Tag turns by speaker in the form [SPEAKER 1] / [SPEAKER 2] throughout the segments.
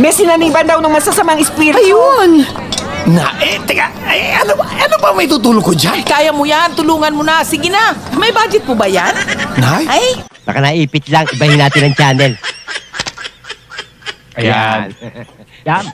[SPEAKER 1] May sinaniban daw ng masasamang espiritu.
[SPEAKER 2] Ayun!
[SPEAKER 3] Na, eh, teka, eh, ano, ba- ano ba may tutulong ko dyan?
[SPEAKER 1] Kaya mo yan, tulungan mo na. Sige na. May budget po ba yan?
[SPEAKER 3] Nay?
[SPEAKER 1] Ay,
[SPEAKER 4] Baka naipit lang, ibahin natin ang channel. Ayan. Yan.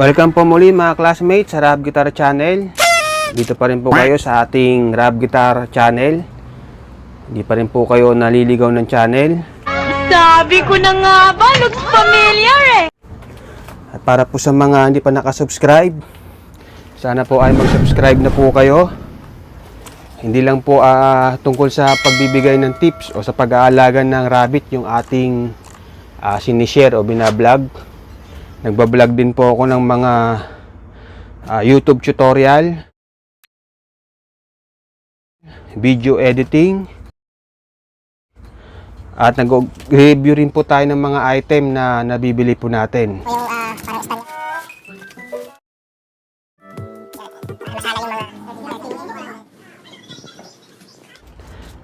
[SPEAKER 5] Welcome po muli mga classmates sa Rap Guitar Channel. Dito pa rin po kayo sa ating Rap Guitar Channel. Hindi pa rin po kayo naliligaw ng channel.
[SPEAKER 2] Sabi ko na nga ba, looks familiar eh!
[SPEAKER 5] At para po sa mga hindi pa nakasubscribe, sana po ay mag-subscribe na po kayo. Hindi lang po ah, tungkol sa pagbibigay ng tips o sa pag-aalaga ng rabbit yung ating uh, sinishare o binablog. Nagbablog din po ako ng mga ah, YouTube tutorial, video editing, at nag-review rin po tayo ng mga item na nabibili po natin.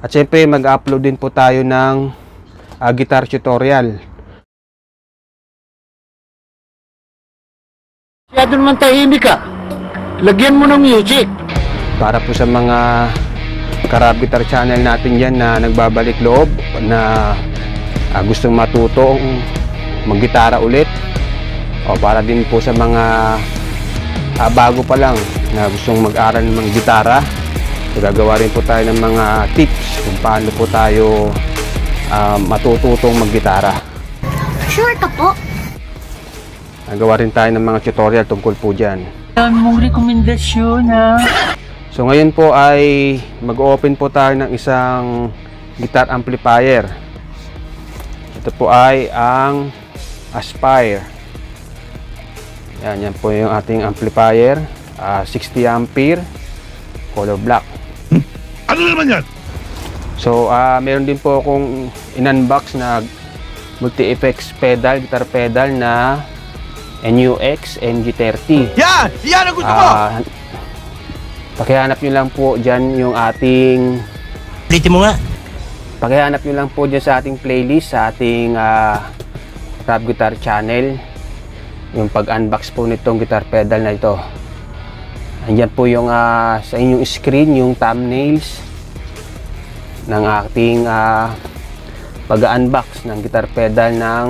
[SPEAKER 5] At syempre mag-upload din po tayo ng ah, guitar tutorial.
[SPEAKER 6] Masyado naman tahimik ka. Lagyan mo ng music.
[SPEAKER 5] Para po sa mga Karab Guitar channel natin dyan na nagbabalik loob na ah, gustong matutong maggitara ulit o para din po sa mga ah, bago pa lang na gustong mag-aral ng gitara so, gagawa rin po tayo ng mga tips kung paano po tayo ah, matututong maggitara
[SPEAKER 2] Sure ka po?
[SPEAKER 5] Nagawa rin tayo ng mga tutorial tungkol po dyan.
[SPEAKER 6] Dami mong rekomendasyon ha.
[SPEAKER 5] So ngayon po ay mag-open po tayo ng isang guitar amplifier. Ito po ay ang Aspire. Yan, yan po yung ating amplifier. Ah, 60 ampere, color black.
[SPEAKER 3] Ano naman yan?
[SPEAKER 5] So, ah meron din po akong in-unbox na multi-effects pedal, guitar pedal na NUX NG30.
[SPEAKER 3] Yan! Yan ang gusto ko!
[SPEAKER 5] Ah, pakihanap nyo lang po dyan yung ating
[SPEAKER 4] Ulitin mo nga.
[SPEAKER 5] pakihanap nyo lang po dyan sa ating playlist sa ating ah, Rap Guitar channel yung pag-unbox po nitong guitar pedal na ito andyan po yung ah, sa inyong screen yung thumbnails ng ating ah, pag-unbox ng guitar pedal ng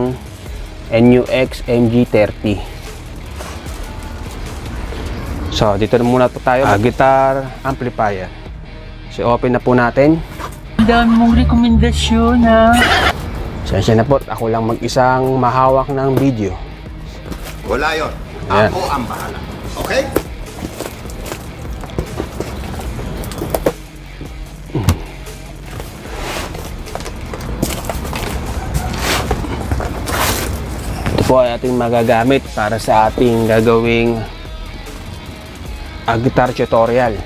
[SPEAKER 5] NUX MG30 So, dito na muna po tayo. Ah, guitar amplifier. So, open na po natin.
[SPEAKER 6] Dami mong rekomendasyon ha.
[SPEAKER 5] Sensya na po, ako lang mag-isang mahawak ng video.
[SPEAKER 3] Wala yon.
[SPEAKER 5] Ayan.
[SPEAKER 3] Ako ang bahala. Okay?
[SPEAKER 5] Po ay ating magagamit para sa ating gagawing ah, guitar tutorial.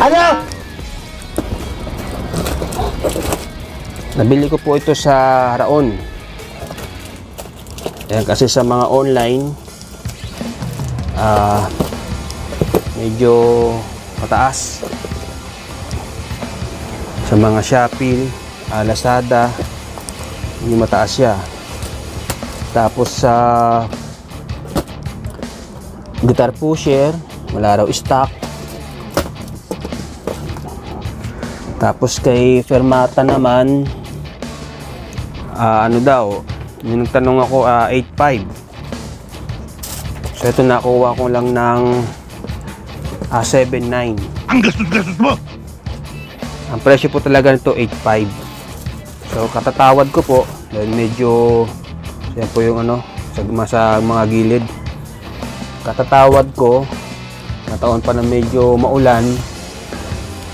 [SPEAKER 4] Ano?
[SPEAKER 5] Nabili ko po ito sa Raon. Ayan, kasi sa mga online, ah, medyo mataas. Sa mga Shopee, ah, Lazada, hindi mataas siya. Tapos sa Guitar Pusher, wala raw stock. Tapos kay Fermata naman, ah, ano daw, yung nagtanong ako, ah, 8.5. So ito nakuha ko lang ng ah, 7.9.
[SPEAKER 3] Ang gastos-gastos mo!
[SPEAKER 5] Ang presyo po talaga nito 8.5. So katatawad ko po dahil medyo yan po yung ano sa, sa mga gilid. Katatawad ko nataon pa na medyo maulan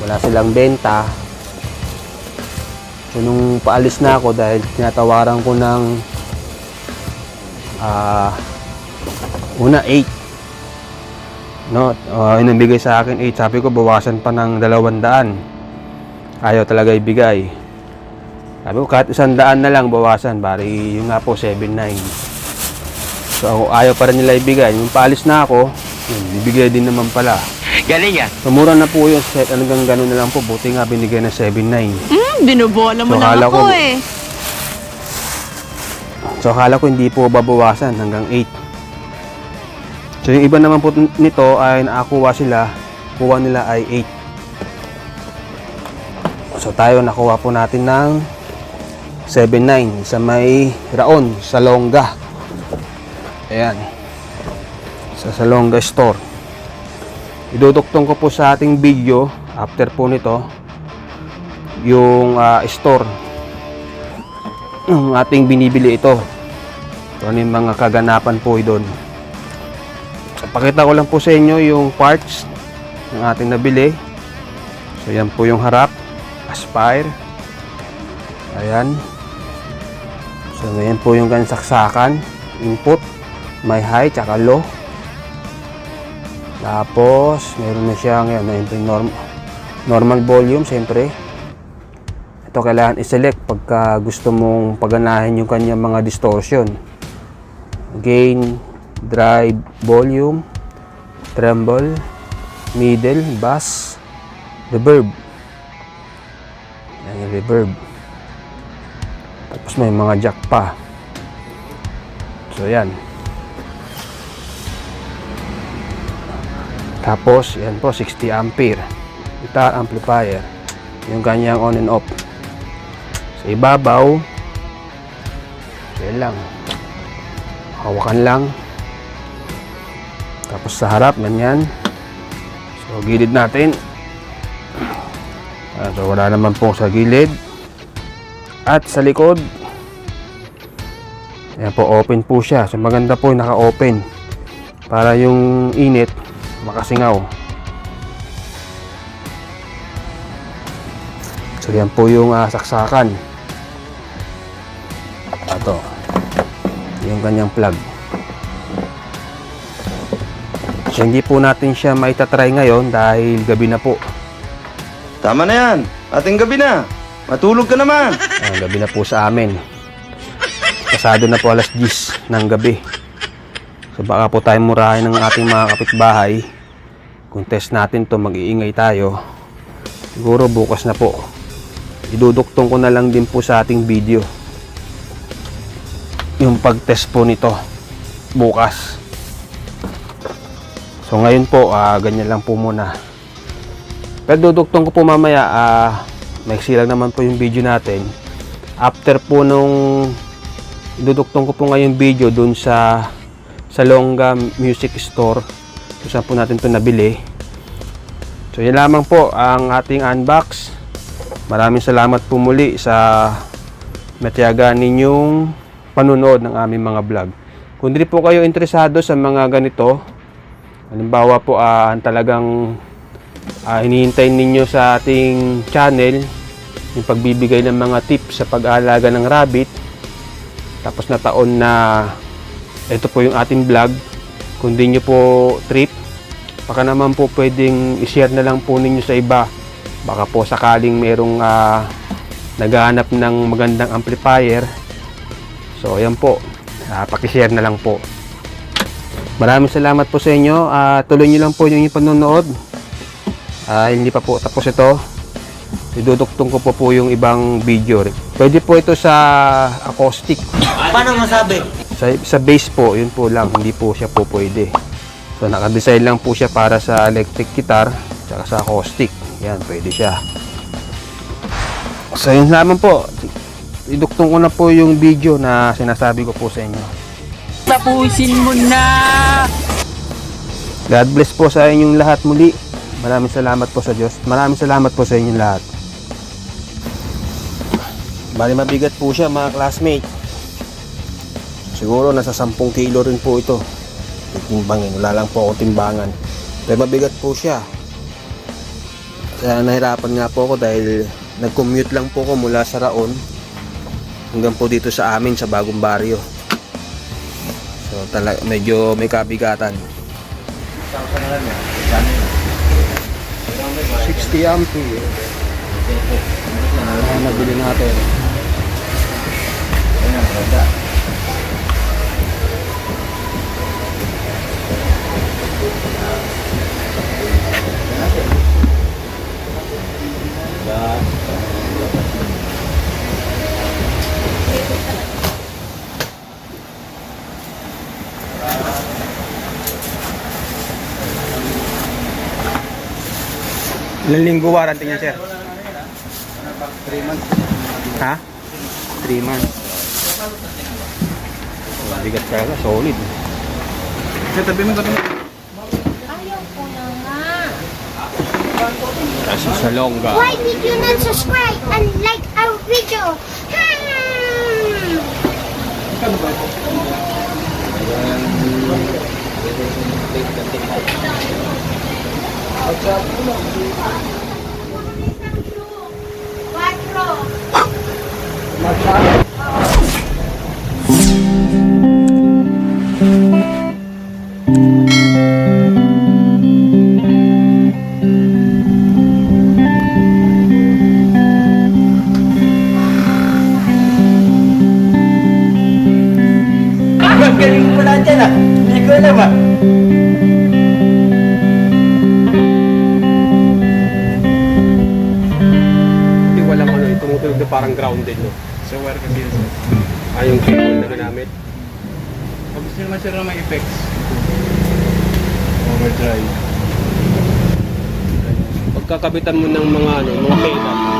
[SPEAKER 5] wala silang benta. So nung paalis na ako dahil tinatawaran ko ng ah una 8 no, uh, inabigay sa akin 8 sabi ko bawasan pa ng 200 ayaw talaga ibigay Sabi ko, kahit isang daan na lang bawasan, bari yung nga po 7.9. So ayaw pa rin nila ibigay. Yung paalis na ako, yun, bibigay din naman pala.
[SPEAKER 4] Galing ah.
[SPEAKER 5] So mura na po yun, set, hanggang ganun na lang po. Buti nga binigay na 7.9.
[SPEAKER 2] Hmm, binubola mo
[SPEAKER 5] So,
[SPEAKER 2] lang ako
[SPEAKER 5] ko-
[SPEAKER 2] eh.
[SPEAKER 5] So akala ko hindi po babawasan hanggang 8. So yung iba naman po nito ay nakakuha sila, kuha nila ay 8. So tayo nakuha po natin ng 7.9 sa may Raon, sa Longga. Ayan. Sa Salonga Store. Iduduktong ko po sa ating video after po nito yung ah, store ng ating binibili ito. So, ano yung mga kaganapan po doon. So, pakita ko lang po sa inyo yung parts ng ating nabili. So, yan po yung harap. Aspire. Ayan. So, yan po yung kanyang saksakan. Input. May high, tsaka low. Tapos, meron na siyang yan, yung norm, normal volume, siyempre ito kailangan i-select pagka gusto mong paganahin yung kanyang mga distortion gain, drive, volume tremble, middle, bass reverb yan yung reverb tapos may mga jack pa. So yan. Tapos yan po 60 ampere. Guitar amplifier. Yung kanyang on and off. Sa ibabaw yan lang. Hawakan lang. Tapos sa harap ganyan. So gilid natin. Ah, so wala naman po sa gilid. At sa likod yan po open po siya so maganda po yung naka open para yung init makasingaw So yan po yung ah, saksakan. Ito. Yung kanyang plug. So hindi po natin siya maitatry ngayon dahil gabi na po.
[SPEAKER 7] Tama na yan. Ating gabi na. Matulog ka naman.
[SPEAKER 5] Ah, gabi na po sa amin. Pasado na po alas 10 ng gabi. So baka po tayo murahin ng ating mga kapitbahay. Kung test natin to mag-iingay tayo. Siguro bukas na po. Iduduktong ko na lang din po sa ating video. Yung pag-test po nito. Bukas. So ngayon po, ah, ganyan lang po muna. Pero duduktong ko po mamaya, ah, maiksi lang naman po yung video natin. After po nung duduktong ko po ngayon video dun sa sa Longga Music Store kung saan po natin to nabili. So yan lamang po ang ating unbox. Maraming salamat po muli sa matiyaga ninyong panunood ng aming mga vlog. Kung di po kayo interesado sa mga ganito, halimbawa po ah, ang talagang ah, hinihintay ninyo sa ating channel, yung pagbibigay ng mga tips sa pag-aalaga ng rabbit, tapos na taon na ito po yung ating vlog, kung nyo po trip, baka naman po pwedeng i-share na lang po ninyo sa iba. Baka po sakaling merong ah, naghahanap ng magandang amplifier. So ayan po. Uh, pakishare na lang po. Maraming salamat po sa inyo. Ah, tuloy nyo lang po yung panonood Ah, hindi pa po tapos ito iduduktong ko po po yung ibang video pwede po ito sa acoustic.
[SPEAKER 3] Paano masabi?
[SPEAKER 5] sa, sa bass po yun po lang. Hindi po siya po pwede. So nakadesign lang po siya para sa electric guitar tsaka sa acoustic. Yan pwede siya. So yun lamang po. Iduktong ko na po yung video na sinasabi ko po sa inyo.
[SPEAKER 2] Tapusin mo na!
[SPEAKER 5] God bless po sa inyong lahat muli. Maraming salamat po sa Diyos. Maraming salamat po sa inyong lahat bali mabigat po siya mga classmate. Siguro nasa 10 kilo rin po ito. Timbangin wala lang po ako timbangan. Pero mabigat po siya. Kaya nahirapan nga po ako dahil nag-commute lang po ako mula sa Raon hanggang po dito sa amin sa bagong baryo. So talaga medyo may kabigatan. 60 ampere. Ayan, nabili natin.
[SPEAKER 8] Ilang linggo warranty niya, sir? 3 months. Ha? 3 months. Oh, bigat talaga, solid. Sir, tabi mo tabi mo.
[SPEAKER 5] Ayaw ko na nga.
[SPEAKER 8] Kasi sa longga.
[SPEAKER 9] Why did you not subscribe and like our video? Hmm. Cuatro.
[SPEAKER 10] Ang galing mo na dyan ah. Hindi ko alam ah.
[SPEAKER 8] Na parang grounded, no?
[SPEAKER 11] So, wire kasi yun, sir.
[SPEAKER 8] Ah, yung cable na ginamit.
[SPEAKER 11] Pag gusto naman, sir, na may effects. Overdrive.
[SPEAKER 8] Pagkakabitan mo ng mga ano, mga pedal.